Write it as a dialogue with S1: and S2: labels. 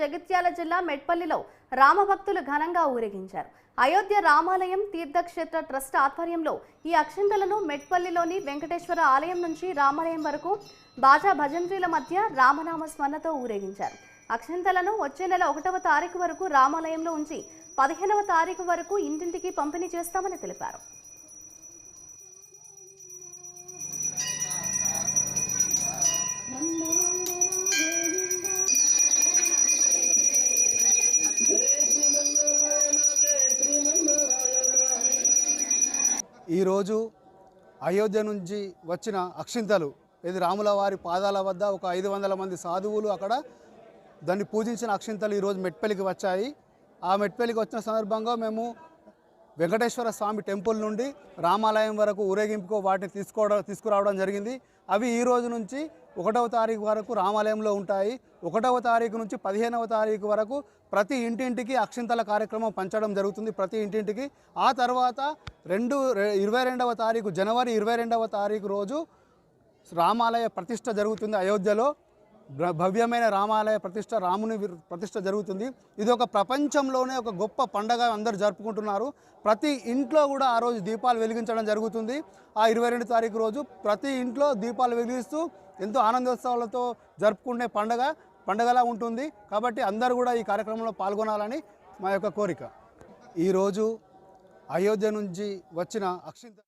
S1: జగిత్యాల జిల్లా మెట్పల్లిలో రామభక్తులు ఘనంగా ఊరేగించారు. అయోధ్య రామాలయం తీర్థక్షేత్ర ట్రస్ట్ ఆధ్వర్యంలో ఈ అక్షింతలను మెట్పల్లిలోని వెంకటేశ్వర ఆలయం నుంచి రామాలయం వరకు బాజా భజంత్రీల మధ్య రామనామ స్మరణతో ఊరేగించారు. అక్షింతలను వచ్చే నెల ఒకటవ తారీఖు వరకు రామాలయంలో ఉంచి పదిహేనవ తారీఖు వరకు ఇంటింటికి పంపిణీ చేస్తామని తెలిపారు.
S2: ఈరోజు అయోధ్య నుంచి వచ్చిన అక్షింతలు ఇది రాముల వారి పాదాల వద్ద ఒక ఐదు వందల మంది సాధువులు అక్కడ దాన్ని పూజించిన అక్షింతలు ఈరోజు మెట్పల్లికి వచ్చాయి. ఆ మెట్పల్లికి వచ్చిన సందర్భంగా మేము వెంకటేశ్వర స్వామి టెంపుల్ నుండి రామాలయం వరకు ఊరేగింపుకు వాటిని తీసుకోవడం తీసుకురావడం జరిగింది. అవి ఈ రోజు నుంచి ఒకటవ తారీఖు వరకు రామాలయంలో ఉంటాయి. ఒకటవ తారీఖు నుంచి పదిహేనవ తారీఖు వరకు ప్రతి ఇంటింటికి అక్షింతల కార్యక్రమం పంచడం జరుగుతుంది ప్రతి ఇంటింటికి. ఆ తర్వాత రెండు ఇరవై రెండవ తారీఖు జనవరి ఇరవై రెండవ తారీఖు రోజు రామాలయ ప్రతిష్ట జరుగుతుంది అయోధ్యలో. భవ్యమైన రామాలయ ప్రతిష్ట రాముని ప్రతిష్ట జరుగుతుంది. ఇది ఒక ప్రపంచంలోనే ఒక గొప్ప పండగ అందరు జరుపుకుంటున్నారు. ప్రతి ఇంట్లో కూడా ఆ రోజు దీపాలు వెలిగించడం జరుగుతుంది. ఆ ఇరవై రెండు తారీఖు రోజు ప్రతి ఇంట్లో దీపాలు వెలిగిస్తూ ఎంతో ఆనందోత్సవాలతో జరుపుకునే పండగ పండగలా ఉంటుంది. కాబట్టి అందరూ కూడా ఈ కార్యక్రమంలో పాల్గొనాలని మా యొక్క కోరిక. ఈరోజు అయోధ్య నుంచి వచ్చిన అక్షింత